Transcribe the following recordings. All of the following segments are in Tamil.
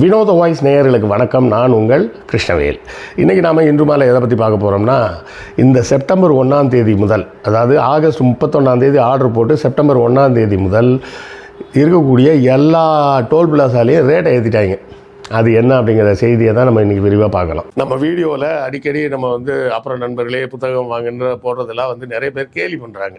வினோத வாய்ஸ் நேயர்களுக்கு வணக்கம். நான் உங்கள் கிருஷ்ணவேல். இன்றைக்கி நாம் இன்று மாலை எதை பற்றி பார்க்க போகிறோம்னா இந்த செப்டம்பர் ஒன்றாம் தேதி முதல் அதாவது ஆகஸ்ட் முப்பத்தொன்னாம் தேதி ஆர்டர் போட்டு செப்டம்பர் ஒன்றாம் தேதி முதல் இருக்கக்கூடிய எல்லா டோல் பிளாசாலையும் ரேட்டை ஏற்றிட்டாங்க அது என்ன அப்படிங்கிற செய்தியை தான் நம்ம இன்றைக்கி விரிவாக பார்க்கலாம். நம்ம வீடியோவில் அடிக்கடி நம்ம வந்து அப்புறம் நண்பர்களே புத்தகம் வாங்குன்ற போடுறதெல்லாம் வந்து நிறைய பேர் கேலி பண்ணுறாங்க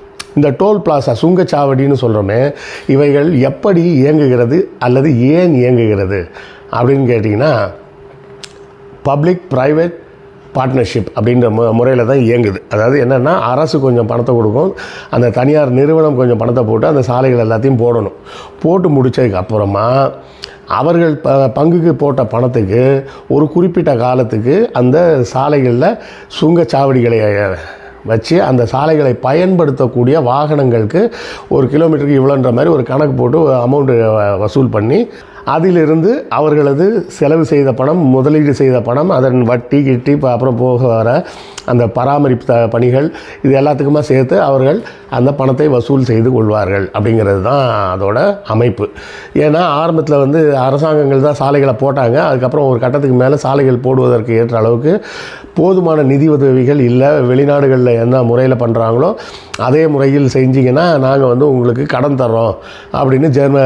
இந்த டோல் பிளாசா சுங்கச்சாவடின்னு சொல்கிறோமே இவைகள் எப்படி இயங்குகிறது அல்லது ஏன் இயங்குகிறது அப்படின்னு கேட்டிங்கன்னா பப்ளிக் ப்ரைவேட் பார்ட்னர்ஷிப் அப்படின்ற மு முறையில் தான் இயங்குது. அதாவது என்னென்னா அரசு கொஞ்சம் பணத்தை கொடுக்கும் அந்த தனியார் நிறுவனம் கொஞ்சம் பணத்தை போட்டு அந்த சாலைகள் எல்லாத்தையும் போடணும். போட்டு முடித்ததுக்கு அப்புறமா அவர்கள் ப பங்குக்கு போட்ட பணத்துக்கு ஒரு குறிப்பிட்ட காலத்துக்கு அந்த சாலைகளில் சுங்கச்சாவடிகளை வச்சு அந்த சாலைகளை பயன்படுத்தக்கூடிய வாகனங்களுக்கு ஒரு கிலோமீட்டருக்கு இவ்வளோன்ற மாதிரி ஒரு கணக்கு போட்டு அமௌண்ட்டு வசூல் பண்ணி அதிலிருந்து அவர்களது செலவு செய்த பணம் முதலீடு செய்த பணம் அதன் வட்டி கிட்டி இப்போ அப்புறம் போக வர அந்த பராமரிப்பு த- பணிகள் இது எல்லாத்துக்குமா சேர்த்து அவர்கள் அந்த பணத்தை வசூல் செய்து கொள்வார்கள் அப்படிங்கிறது தான் அதோட அமைப்பு. ஏன்னா ஆரம்பத்தில் வந்து அரசாங்கங்கள் தான் சாலைகளை போட்டாங்க. அதுக்கப்புறம் ஒரு கட்டத்துக்கு மேலே சாலைகள் போடுவதற்கு ஏற்ற அளவுக்கு போதுமான நிதி உதவிகள் இல்லை. வெளிநாடுகளில் என்ன முறையில் பண்ணுறாங்களோ அதே முறையில் செஞ்சிங்கன்னா நாங்கள் வந்து உங்களுக்கு கடன் தர்றோம் அப்படின்னு ஜெர்ம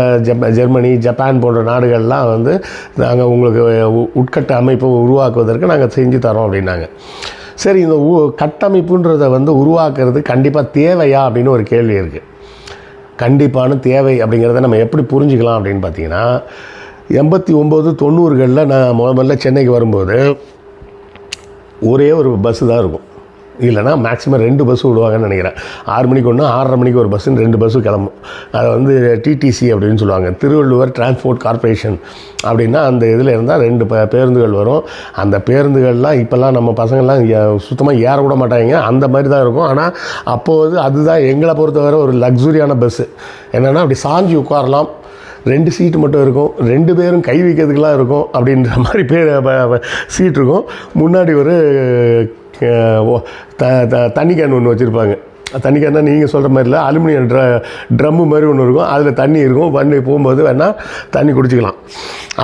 ஜெர்மனி ஜப்பான் போன்ற நாடுகள்லாம் வந்து நாங்கள் உங்களுக்கு உட்கட்ட அமைப்பை உருவாக்குவதற்கு நாங்கள் செஞ்சு தரோம் அப்படின்னாங்க. சரி இந்த உ கட்டமைப்புன்றதை வந்து உருவாக்குறது கண்டிப்பாக தேவையா அப்படின்னு ஒரு கேள்வி இருக்குது கண்டிப்பான தேவை அப்படிங்கிறத நம்ம எப்படி புரிஞ்சுக்கலாம் அப்படின்னு பார்த்தீங்கன்னா எண்பத்தி ஒம்பது தொண்ணூறுகளில் நான் முத முதல்ல சென்னைக்கு வரும்போது ஒரே ஒரு பஸ்ஸு தான் இருக்கும். இல்லைனா மேக்ஸிமம் ரெண்டு பஸ் விடுவாங்கன்னு நினைக்கிறேன். ஆறு மணிக்கு ஒன்று ஆறரை மணிக்கு ஒரு பஸ்ஸுன்னு ரெண்டு பஸ்ஸு கிளம்பும். அதை வந்து டிடிசி அப்படின்னு சொல்லுவாங்க. திருவள்ளுவர் டிரான்ஸ்போர்ட் கார்ப்பரேஷன் அப்படின்னா அந்த இதில் இருந்தால் ரெண்டு ப பேருந்துகள் வரும். அந்த பேருந்துகள்லாம் இப்போல்லாம் நம்ம பசங்கள்லாம் சுத்தமாக ஏற விட மாட்டாங்க. அந்த மாதிரி தான் இருக்கும். ஆனால் அப்போது அதுதான் எங்களை பொறுத்தவரை ஒரு லக்ஸுரியான பஸ்ஸு என்னென்னா அப்படி சாஞ்சி உட்காரலாம். ரெண்டு சீட்டு மட்டும் இருக்கும். ரெண்டு பேரும் கை வைக்கிறதுக்கெலாம் இருக்கும் அப்படின்ற மாதிரி பேர் சீட் இருக்கும். முன்னாடி ஒரு த த தண்ணி கேன் ஒன்று வச்சுருப்பாங்க. தண்ணி கேன்னா நீங்கள் சொல்கிற மாதிரி இல்லை அலுமினியம் ட்ர ட்ரம்மு மாதிரி ஒன்று இருக்கும் அதில் தண்ணி இருக்கும் வண்டி போகும்போது வேணால் தண்ணி குடிச்சிக்கலாம்.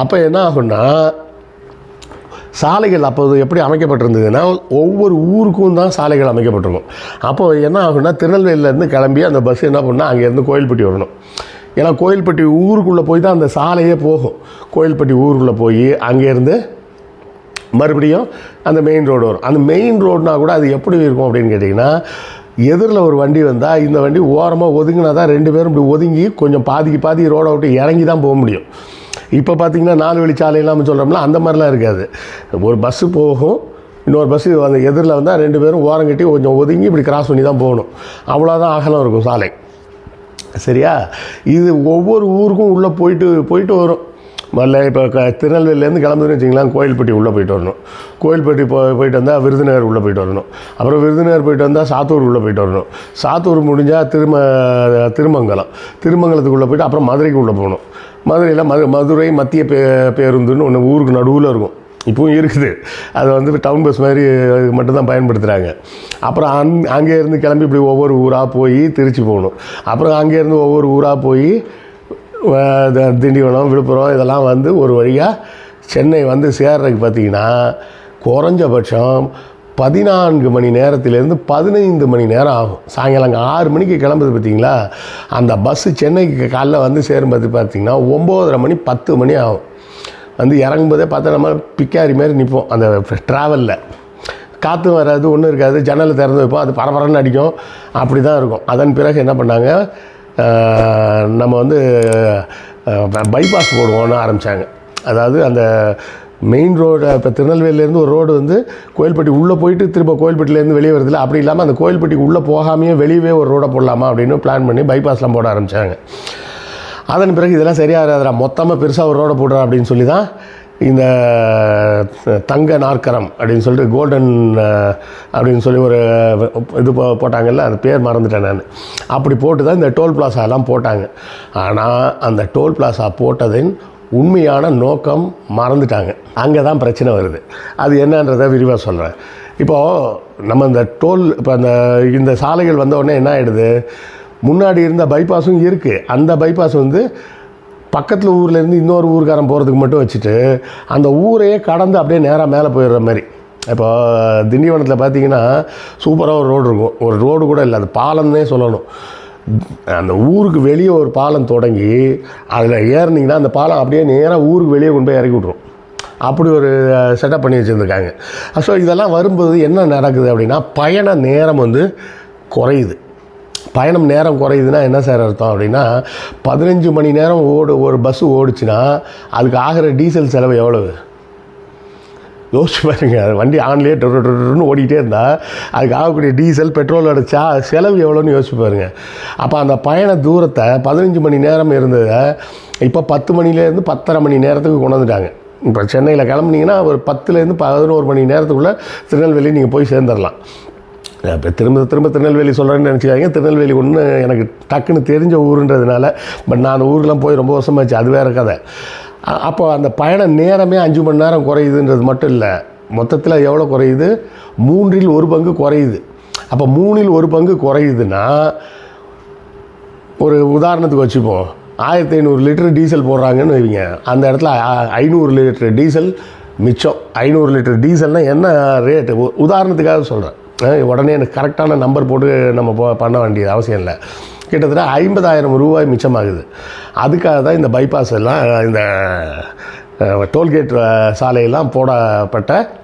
அப்போ என்ன ஆகும்னா சாலைகள் அப்போது எப்படி அமைக்கப்பட்டிருந்ததுன்னா ஒவ்வொரு ஊருக்கும் தான் சாலைகள் அமைக்கப்பட்டிருக்கும். அப்போ என்ன ஆகும்னா திருநெல்வேலியிலேருந்து கிளம்பி அந்த பஸ் என்ன பண்ணால் அங்கேருந்து கோயில்பட்டி வரணும். ஏன்னா கோயில்பட்டி ஊருக்குள்ளே போய் தான் அந்த சாலையே போகும். கோயில்பட்டி ஊருக்குள்ளே போய் அங்கேருந்து மறுபடியும் அந்த மெயின் ரோடு வரும். அந்த மெயின் ரோடுனா கூட அது எப்படி இருக்கும் அப்படின்னு கேட்டிங்கன்னா எதிரில் ஒரு வண்டி வந்தால் இந்த வண்டி ஓரமாக ஒதுங்கினா தான் ரெண்டு பேரும் இப்படி ஒதுங்கி கொஞ்சம் பாதிக்கு பாதி ரோடை விட்டு இறங்கி தான் போக முடியும். இப்போ பார்த்தீங்கன்னா நாலு வழி சாலையெல்லாம் சொல்கிறோம்ல அந்த மாதிரிலாம் இருக்காது. ஒரு பஸ்ஸு போகும் இன்னொரு பஸ்ஸு அந்த எதிரில் வந்தால் ரெண்டு பேரும் ஓரம் கட்டி கொஞ்சம் ஒதுங்கி இப்படி கிராஸ் பண்ணி தான் போகணும். அவ்வளோதான் அகலம் இருக்கும் சாலை. சரியா? இது ஒவ்வொரு ஊருக்கும் உள்ளே போயிட்டு போயிட்டு வரும். மல்ல இப்போ க திருநெல்வேலியிலேருந்து கிளம்புதுன்னு வச்சிங்களேன் கோயில்பட்டி உள்ளே போயிட்டு வரணும். கோயில்பட்டி போ போயிட்டு வந்தால் விருதுநகர் உள்ளே போயிட்டு வரணும். அப்புறம் விருதுநகர் போயிட்டு வந்தால் சாத்தூர் உள்ளே போயிட்டு வரணும். சாத்தூர் முடிஞ்சால் திரும திருமங்கலம். திருமங்கலத்துக்குள்ளே போயிட்டு அப்புறம் மதுரைக்கு உள்ளே போகணும். மதுரையில் மது மதுரை மத்திய பே பேருந்துன்னு ஒன்று ஊருக்கு நடுவில் இருக்கும். இப்பவும் இருக்குது. அது வந்து டவுன் பஸ் மாதிரி மட்டும்தான் பயன்படுத்துகிறாங்க அப்புறம் அங் அங்கேருந்து கிளம்பி இப்படி ஒவ்வொரு ஊராக போய் திருச்சி போகணும். அப்புறம் அங்கேருந்து ஒவ்வொரு ஊராக போய் திண்டிவனம் விழுப்புரம் இதெல்லாம் வந்து ஒரு வழியாக சென்னை வந்து சேர்றதுக்கு பார்த்தீங்கன்னா குறைஞ்சபட்சம் பதினான்கு மணி நேரத்திலேருந்து பதினைந்து மணி நேரம் ஆகும். சாயங்காலம் ஆறு மணிக்கு கிளம்புது பார்த்தீங்களா? அந்த பஸ்ஸு சென்னைக்கு காலைல வந்து சேரும்போது பார்த்தீங்கன்னா ஒம்போதரை மணி பத்து மணி ஆகும். வந்து இறங்கும்போதே பார்த்தா நம்ம பிக்காரி மாதிரி நிற்போம் அந்த ட்ராவலில் காற்றும் வராது ஒன்றும் இருக்காது. ஜன்னலை திறந்து வைப்போம். அது பரபரன்னு அடிக்கும். அப்படி தான் இருக்கும். அதன் பிறகு என்ன பண்ணாங்க? நம்ம வந்து பைபாஸ் போடுவோம்னு ஆரம்பித்தாங்க அதாவது அந்த மெயின் ரோடு இப்போ திருநெல்வேலியிலேருந்து ஒரு ரோடு வந்து கோயில்பட்டி உள்ளே போயிட்டு திரும்ப கோயில்பட்டிலேருந்து வெளியே வருதுல்ல அப்படி இல்லாமல் அந்த கோயில்பட்டிக்கு உள்ளே போகாமையே வெளியவே ஒரு ரோடை போடலாமா அப்படின்னு பிளான் பண்ணி பைபாஸ்லாம் போட ஆரம்பித்தாங்க அதன் பிறகு இதெல்லாம் சரியாகாதுடா மொத்தமாக பெருசாக ஒரு ரோடை போடுறா அப்படின்னு சொல்லி தான் இந்த தங்க நாற்கரம் அப்படின்னு சொல்லிட்டு கோல்டன் அப்படின்னு சொல்லி ஒரு இது போ- போட்டாங்கல்ல அது பேர் மறந்துட்டேன் நான். அப்படி போட்டு தான் இந்த டோல் பிளாசாலாம் போட்டாங்க. ஆனால் அந்த டோல் பிளாசா போட்டதின் உண்மையான நோக்கம் மறந்துட்டாங்க. அங்கே தான் பிரச்சனை வருது. அது என்னன்றதை விரிவாக சொல்கிறேன் இப்போது நம்ம இந்த டோல் இப்போ அந்த இந்த சாலைகள் வந்த உடனே என்ன ஆகிடுது முன்னாடி இருந்த பைபாஸும் இருக்குது அந்த பைபாஸ் வந்து பக்கத்தில் ஊர்லேருந்து இன்னொரு ஊருக்காரன் போகிறதுக்கு மட்டும் வச்சுட்டு அந்த ஊரையே கடந்து அப்படியே நேராக மேலே போயிடுற மாதிரி. இப்போ திண்டிவனத்தில் பார்த்தீங்கன்னா சூப்பராக ஒரு ரோடு இருக்கும். ஒரு ரோடு கூட இல்லை அது பாலம்னே சொல்லணும். அந்த ஊருக்கு வெளியே ஒரு பாலம் தொடங்கி அதில் ஏறினீங்கன்னா அந்த பாலம் அப்படியே நேராக ஊருக்கு வெளியே கொண்டு போய் இறக்கி விட்ரும் அப்படி ஒரு செட்டப் பண்ணி வச்சுருந்துருக்காங்க. ஸோ இதெல்லாம் வரும்போது என்ன நடக்குது அப்படின்னா பயண நேரம் வந்து குறையுது. பயணம் நேரம் குறையுதுன்னா என்ன சார் அர்த்தம் அப்படின்னா பதினஞ்சு மணி நேரம் ஓடு ஒரு பஸ்ஸு ஓடுச்சுன்னா அதுக்கு ஆகிற டீசல் செலவு எவ்வளவு? யோசிச்சு பாருங்க அது வண்டி ஆன்லேயே டொன்னு ஓடிக்கிட்டே இருந்தால் அதுக்கு ஆகக்கூடிய டீசல் பெட்ரோலோட சா செலவு எவ்வளோன்னு யோசிச்சு பாருங்க. அப்போ அந்த பயண தூரத்தை பதினஞ்சு மணி நேரம் இருந்ததை இப்போ பத்து மணிலேருந்து பத்தரை மணி நேரத்துக்கு கொண்டு வந்துட்டாங்க. இப்போ சென்னையில் கிளம்புனீங்கன்னா ஒரு பத்துலேருந்து பதினோரு மணி நேரத்துக்குள்ளே திருநெல்வேலி நீங்கள் போய் சேர்ந்துடலாம் இப்போ திரும்ப திரும்ப திருநெல்வேலி சொல்கிறேன்னு நினச்சிக்காங்க திருநெல்வேலி ஒன்று எனக்கு டக்குன்னு தெரிஞ்ச ஊருன்றதுனால பட் நான் அந்த போய் ரொம்ப வருஷமாச்சு. அது வேறு கதை. அ- அப்போ அந்த பயண நேரமே அஞ்சு மணி நேரம் குறையுதுன்றது மட்டும் இல்லை. மொத்தத்தில் எவ்வளோ குறையுது? மூன்றில் ஒரு பங்கு குறையுது. அப்போ மூணில் ஒரு பங்கு குறையுதுன்னா ஒரு உதாரணத்துக்கு வச்சுப்போம். ஆயிரத்தி ஐநூறு லிட்டர் டீசல் போடுறாங்கன்னு வைங்க. அந்த இடத்துல ஐநூறு லிட்டர் டீசல் மிச்சம். ஐநூறு லிட்டர் டீசல்னால் என்ன ரேட்டு? உதாரணத்துக்காக சொல்கிறேன் உடனே எனக்கு கரெக்டான நம்பர் போட்டு நம்ம பண்ண வேண்டியது அவசியம் இல்லை. கிட்டத்தட்ட ஐம்பதாயிரம் ரூபாய் மிச்சமாகுது. அதுக்காக தான் இந்த பைபாஸ் எல்லாம் இந்த டோல்கேட் சாலையெல்லாம் போடப்பட்ட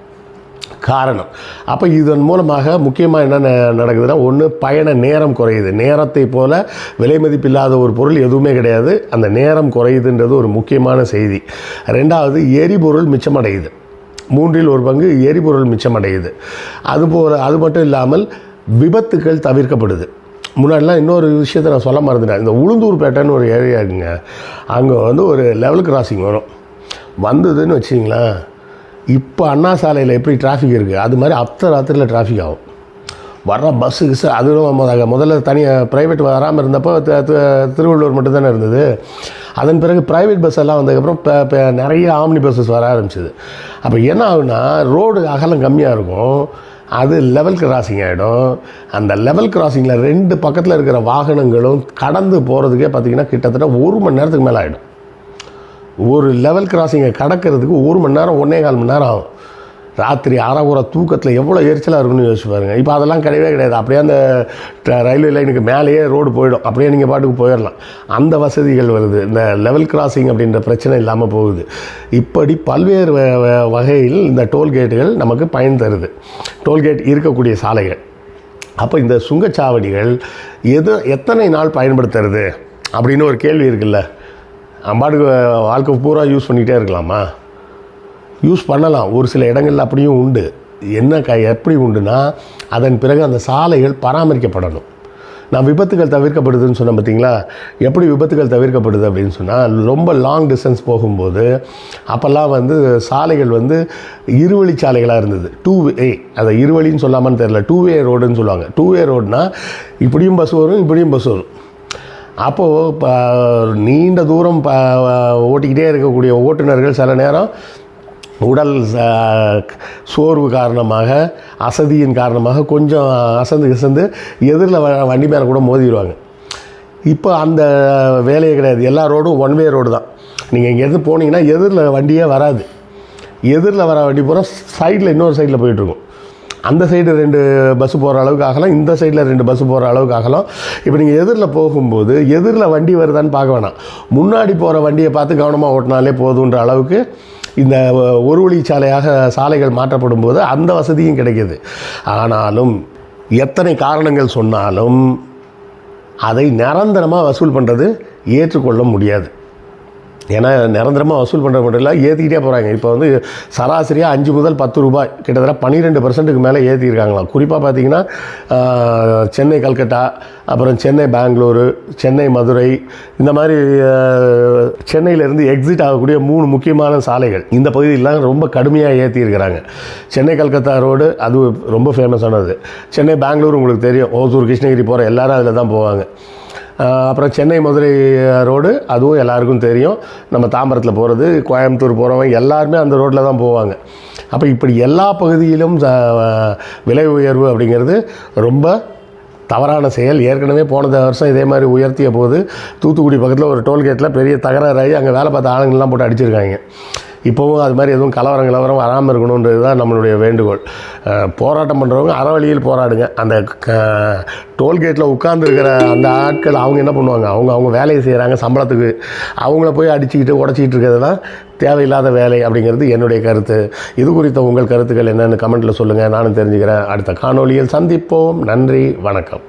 காரணம். அப்போ இதன் மூலமாக முக்கியமாக என்ன ந- நடக்குதுன்னா ஒன்று பயண நேரம் குறையுது. நேரத்தை போல் விலை மதிப்பில்லாத ஒரு பொருள் எதுவுமே கிடையாது. அந்த நேரம் குறையுதுன்றது ஒரு முக்கியமான செய்தி. ரெண்டாவது எரிபொருள் மிச்சமடையுது. மூன்றில் ஒரு பங்கு எரிபொருள் மிச்சமடையுது. அதுபோல் அது மட்டும் இல்லாமல் விபத்துக்கள் தவிர்க்கப்படுது. முன்னாடிலாம் இன்னொரு விஷயத்தை நான் சொல்ல மறந்துட்டேன். இந்த உளுந்தூர்பேட்டைன்னு ஒரு ஏரியா இருக்குங்க. அங்கே வந்து ஒரு லெவல் கிராசிங் வரும். வந்ததுன்னு வச்சிங்களேன் இப்போ அண்ணா சாலையில் எப்படி டிராஃபிக் இருக்குது அது மாதிரி அத்தனை ராத்திரியில் டிராஃபிக் ஆகும். வர்ற பஸ்ஸு கிஸ்ஸு அதுவும் முதல்ல தனியாக ப்ரைவேட் வராமல் இருந்தப்போ திருவள்ளூர் மட்டும்தானே இருந்தது. அதன் பிறகு ப்ரைவேட் பஸ் எல்லாம் வந்ததுக்கப்புறம் இப்போ இப்போ நிறைய ஆம்னி பஸ்ஸஸ் வர ஆரம்பிச்சது. அப்போ என்ன ஆகுனா ரோடு அகலம் கம்மியாக இருக்கும். அது லெவல் கிராசிங் ஆகிடும் அந்த லெவல் கிராசிங்கில் ரெண்டு பக்கத்தில் இருக்கிற வாகனங்களும் கடந்து போகிறதுக்கே பார்த்திங்கன்னா கிட்டத்தட்ட ஒரு மணி நேரத்துக்கு மேலே ஆகிடும் ஒரு லெவல் கிராசிங்கை கடக்கிறதுக்கு ஒரு மணி நேரம் ஒன்றே கால் மணி நேரம் ஆகும். ராத்திரி அறகுற தூக்கத்தில் எவ்வளோ எரிச்சலாக இருக்குன்னு யோசிச்சு பாருங்க. இப்போ அதெல்லாம் கிடையவே கிடையாது. அப்படியே அந்த ரயில்வே லைனுக்கு மேலேயே ரோடு போயிடும். அப்படியே நீங்கள் பாட்டுக்கு போயிடலாம். அந்த வசதிகள் வருது. இந்த லெவல் கிராசிங் அப்படின்ற பிரச்சனை இல்லாமல் போகுது. இப்படி பல்வேறு வ- வ- வகையில் இந்த டோல்கேட்டுகள் நமக்கு பயன் தருது. டோல்கேட் இருக்கக்கூடிய சாலைகள். அப்போ இந்த சுங்கச்சாவடிகள் எது எத்தனை நாள் பயன்படுத்துறது? அப்படின்னு ஒரு கேள்வி இருக்குல்ல. அம்பாடுக்கு வாழ்க்கை பூரா யூஸ் பண்ணிகிட்டே இருக்கலாமா? யூஸ் பண்ணலாம். ஒரு சில இடங்கள்ல அப்படியும் உண்டு. என்ன க எப்படி உண்டுனா அதன் பிறகு அந்த சாலைகள் பராமரிக்கப்படணும். நான் விபத்துகள் தவிர்க்கப்படுதுன்னு சொன்னேன் பார்த்தீங்களா எப்படி விபத்துகள் தவிர்க்கப்படுது அப்படின்னு சொன்னால் ரொம்ப லாங் டிஸ்டன்ஸ் போகும்போது அப்போல்லாம் வந்து சாலைகள் வந்து இருவழி சாலைகளாக இருந்தது. டூ வே அதை இருவழின்னு சொல்லாமான்னு தெரில டூ வே ரோடுன்னு சொல்லுவாங்க. டூ வே ரோடுனா இப்படியும் பஸ் வரும் இப்படியும் பஸ் வரும். அப்போது நீண்ட தூரம் ப ஓட்டிக்கிட்டே இருக்கக்கூடிய ஓட்டுநர்கள் சில நேரம் உடல் ச- சோர்வு காரணமாக அசதியின் காரணமாக கொஞ்சம் அசந்து கிசந்து எதிரில் வண்டி மேலே கூட மோதிடுவாங்க. இப்போ அந்த வேலையே கிடையாது. எல்லா ரோடும் ஒன் வே ரோடு தான். நீங்கள் இங்கேருந்து போனீங்கன்னா எதிரில் வண்டியே வராது. எதிரில் வர வண்டி போகிறோம் சைடில் இன்னொரு சைடில் போயிட்டுருக்கும். அந்த சைடு ரெண்டு பஸ்ஸு போகிற அளவுக்கு ஆகலாம். இந்த சைடில் ரெண்டு பஸ்ஸு போகிற அளவுக்கு ஆகலாம். இப்போ நீங்கள் எதிரில் போகும்போது எதிரில் வண்டி வருதான்னு பார்க்க வேணாம். முன்னாடி போகிற வண்டியை பார்த்து கவனமாக ஓட்டினாலே போதுன்ற அளவுக்கு இந்த ஒரு வழி சாலையாக சாலைகள் மாற்றப்படும் போது அந்த வசதியும் கிடைக்கிது. ஆனாலும் எத்தனை காரணங்கள் சொன்னாலும் அதை நிரந்தரமாக வசூல் பண்ணுறது ஏற்றுக்கொள்ள முடியாது. ஏன்னா நிரந்தரமாக வசூல் பண்ணுற மட்டும் இல்லை ஏற்றிக்கிட்டே போகிறாங்க இப்போ வந்து சராசரியாக அஞ்சு முதல் பத்து ரூபாய் கிட்டத்தட்ட பன்னிரெண்டு பர்சன்ட்டுக்கு மேலே ஏற்றிருக்காங்களாம் குறிப்பாக பார்த்தீங்கன்னா சென்னை கல்கட்டா அப்புறம் சென்னை பெங்களூரு சென்னை மதுரை இந்த மாதிரி சென்னையிலேருந்து எக்ஸிட் ஆகக்கூடிய மூணு முக்கியமான சாலைகள். இந்த பகுதியிலாம் ரொம்ப கடுமையாக ஏற்றிருக்கிறாங்க சென்னை கல்கத்தா ரோடு அது ரொம்ப ஃபேமஸானது சென்னை பெங்களூர் உங்களுக்கு தெரியும். ஓசூர் கிருஷ்ணகிரி போகிற எல்லாரும் அதில் தான் போவாங்க. அப்புறம் சென்னை மதுரை ரோடு அதுவும் எல்லாருக்கும் தெரியும். நம்ம தாம்பரத்தில் போகிறது கோயம்புத்தூர் போகிறவங்க எல்லாருமே அந்த ரோட்டில் தான் போவாங்க. அப்போ இப்படி எல்லா பகுதியிலும் ச- விலை உயர்வு அப்படிங்கிறது ரொம்ப தவறான செயல். ஏற்கனவே போன வருஷம் இதே மாதிரி உயர்த்திய போது தூத்துக்குடி பக்கத்தில் ஒரு டோல்கேட்டில் பெரிய தகராறாகி அங்கே வேலை பார்த்த ஆளுங்கள்லாம் போட்டு அடிச்சிருக்காங்க. இப்போவும் அது மாதிரி எதுவும் கலவரம் கலவரம் வராமல் இருக்கணுன்றது தான் நம்மளுடைய வேண்டுகோள். போராட்டம் பண்ணுறவங்க அறவழியில் போராடுங்க. அந்த க- டோல்கேட்டில் உட்காந்துருக்கிற அந்த ஆட்கள் அவங்க என்ன பண்ணுவாங்க? அவங்க அவங்க வேலையை செய்கிறாங்க சம்பளத்துக்கு. அவங்கள போய் அடிச்சுக்கிட்டு உடச்சிக்கிட்டு இருக்கிறதுலாம் தேவையில்லாத வேலை அப்படிங்கிறது என்னுடைய கருத்து. இது குறித்த உங்கள் கருத்துக்கள் என்னென்னு கமெண்ட்டில் சொல்லுங்கள் நானும் தெரிஞ்சுக்கிறேன். அடுத்த காணொளியில் சந்திப்போம். நன்றி வணக்கம்.